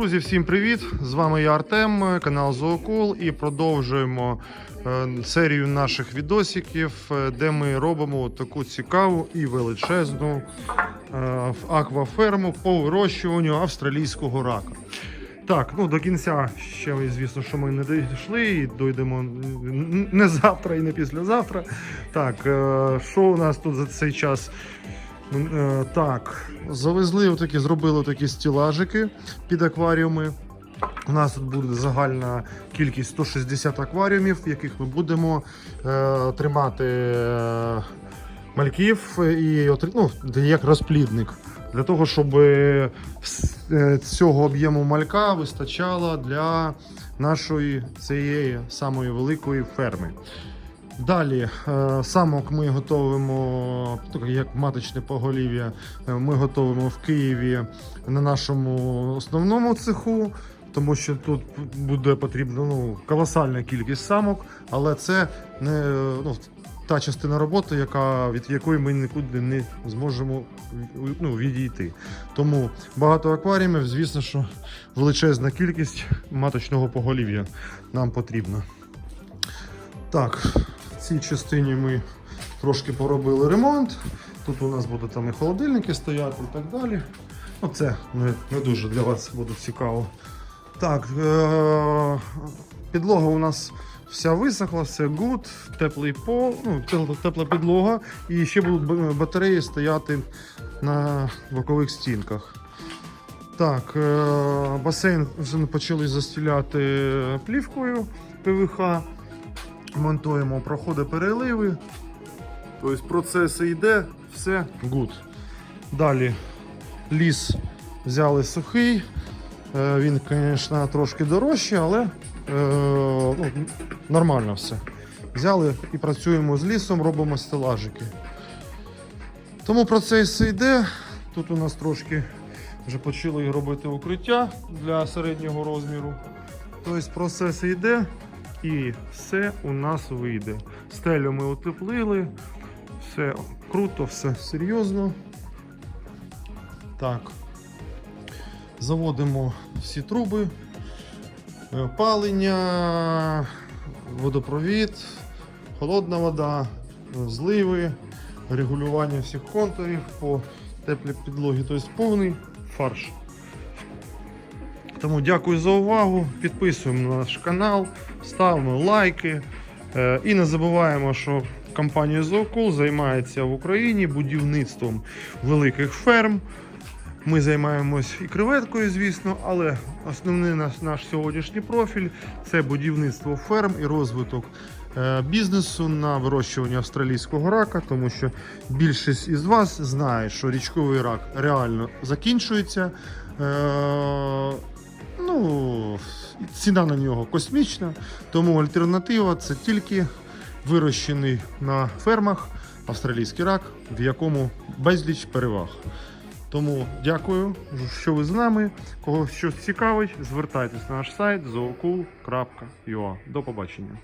Друзі, всім привіт! З вами я Артем, канал Зоокол, і продовжуємо е, серію наших відосиків, е, де ми робимо таку цікаву і величезну е, акваферму по вирощуванню австралійського рака. Так, ну до кінця ще звісно, що ми не дійшли і дойдемо не завтра і не післязавтра. Так, що у нас тут за цей час? Е, Так, завезли отакі, зробили такі стілажики під акваріуми. У нас тут буде загальна кількість 160 акваріумів, в яких ми будемо е, тримати е, мальків і ну, як розплідник. Для того, щоб е, е, цього об'єму малька вистачало для нашої цієї самої великої ферми. Далі е, самок ми готуємо, як маточне поголів'я, е, ми готуємо в Києві на нашому основному цеху, тому що тут буде потрібна ну, колосальна кількість самок, але це не е, ну, та частина роботи, яка, від якої ми нікуди не зможемо ну, відійти. Тому багато акваріумів, звісно, що величезна кількість маточного поголів'я нам потрібна. Так, в цій частині ми трошки поробили ремонт. Тут у нас будуть там і холодильники стояти і так далі. Ну, це не, не дуже для вас буде цікаво. Так, е- підлога у нас вся висохла, все гуд, теплий пол, ну, тепла підлога. І ще будуть батареї стояти на бокових стінках. Так, е- басейн вже почали застіляти плівкою ПВХ монтуємо проходи переливи. Тобто процес йде, все гуд. Далі ліс взяли сухий. Е, Він, звісно, трошки дорожчий, але е, ну, нормально все. Взяли і працюємо з лісом, робимо стелажики. Тому процес йде. Тут у нас трошки вже почали робити укриття для середнього розміру. Тобто процес йде. І все у нас вийде. Стелю ми утеплили, все круто, все серйозно. Так. Заводимо всі труби, е, палення, водопровід, холодна вода, зливи, регулювання всіх контурів по теплій підлогі, тобто повний фарш. Тому дякую за увагу. Підписуємо на наш канал, ставимо лайки. Е, І не забуваємо, що компанія Зоокул займається в Україні будівництвом великих ферм. Ми займаємось і креветкою, звісно, але основний наш, наш сьогоднішній профіль це будівництво ферм і розвиток е, бізнесу на вирощування австралійського рака, тому що більшість із вас знає, що річковий рак реально закінчується. Ну, ціна на нього космічна, тому альтернатива це тільки вирощений на фермах австралійський рак, в якому безліч переваг. Тому дякую, що ви з нами. Кого щось цікавить, звертайтесь на наш сайт zoocool.ua. До побачення.